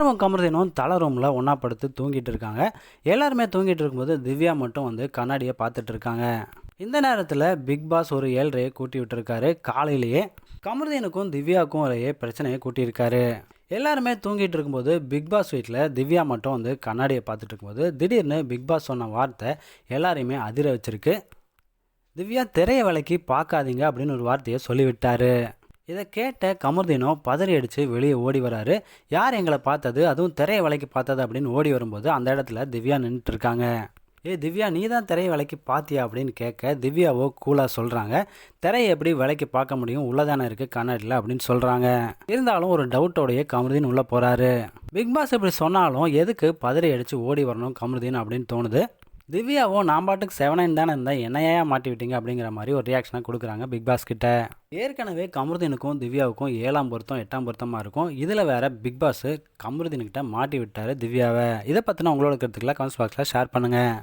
திவ்யாவும் கமருதீனும் தலை ரூமில் ஒன்றா படுத்து தூங்கிட்டு இருக்காங்க. எல்லாருமே தூங்கிட்டு இருக்கும்போது திவ்யா மட்டும் வந்து கண்ணாடியை பார்த்துட்டு இருக்காங்க. இந்த நேரத்தில் பிக் பாஸ் ஒரு ஏழ்றையை கூட்டி விட்டுருக்காரு காலையிலேயே. கமருதீனுக்கும் திவ்யாவுக்கும் ஒரே பிரச்சனையை கூட்டியிருக்காரு. எல்லாருமே தூங்கிட்டு இருக்கும்போது பிக் பாஸ் வீட்டில் திவ்யா மட்டும் வந்து கண்ணாடியை பார்த்துட்டு இருக்கும்போது திடீர்னு பிக் பாஸ் சொன்ன வார்த்தை எல்லாரையுமே அதிர வச்சிருக்கு. திவ்யா திரைய விலைக்கு பார்க்காதீங்க அப்படின்னு ஒரு வார்த்தையை சொல்லிவிட்டாரு. இதை கேட்ட கமர்தீனோ பதறி அடித்து வெளியே ஓடி வராரு. யார் எங்களை பார்த்தது? அதுவும் திரைய விலைக்கு பார்த்தது அப்படின்னு ஓடி வரும்போது அந்த இடத்துல திவ்யா நின்றுட்டு இருக்காங்க. ஏய் திவ்யா நீ தான் திரையை விலைக்கு பார்த்தியா அப்படின்னு கேட்க திவ்யாவோ கூலாக சொல்கிறாங்க திரையை எப்படி விலைக்கு பார்க்க முடியும்? உள்ளதானே இருக்குது கண்ணாடியில் அப்படின்னு சொல்கிறாங்க இருந்தாலும் ஒரு டவுட்டோடைய கமருதீன் உள்ளே போகிறாரு பிக் பாஸ் இப்படி சொன்னாலும் எதுக்கு பதறி அடித்து ஓடி வரணும் கமருதீன் அப்படின்னு தோணுது. திவ்யாவும் நான் பாட்டுக்கு செவன் நைன் தானே இருந்தேன் என்னையா மாட்டி விட்டீங்க? அப்படிங்கிற மாதிரி ஒரு ரியாக்ஷனாக கொடுக்குறாங்க பிக் பாஸ் கிட்ட. ஏற்கனவே கமருதீனுக்கும் திவ்யாவுக்கும் ஏழாம் பொருத்தம் எட்டாம் பொருத்தமாக இருக்கும். இதில் வேற பிக் பாஸ் கமருதீனுக்கிட்ட மாட்டி விட்டார் திவ்யாவை. இதை பற்றின உங்களோட கருத்துக்களை கமெண்ட்ஸ் பாக்ஸில் ஷேர் பண்ணுங்கள்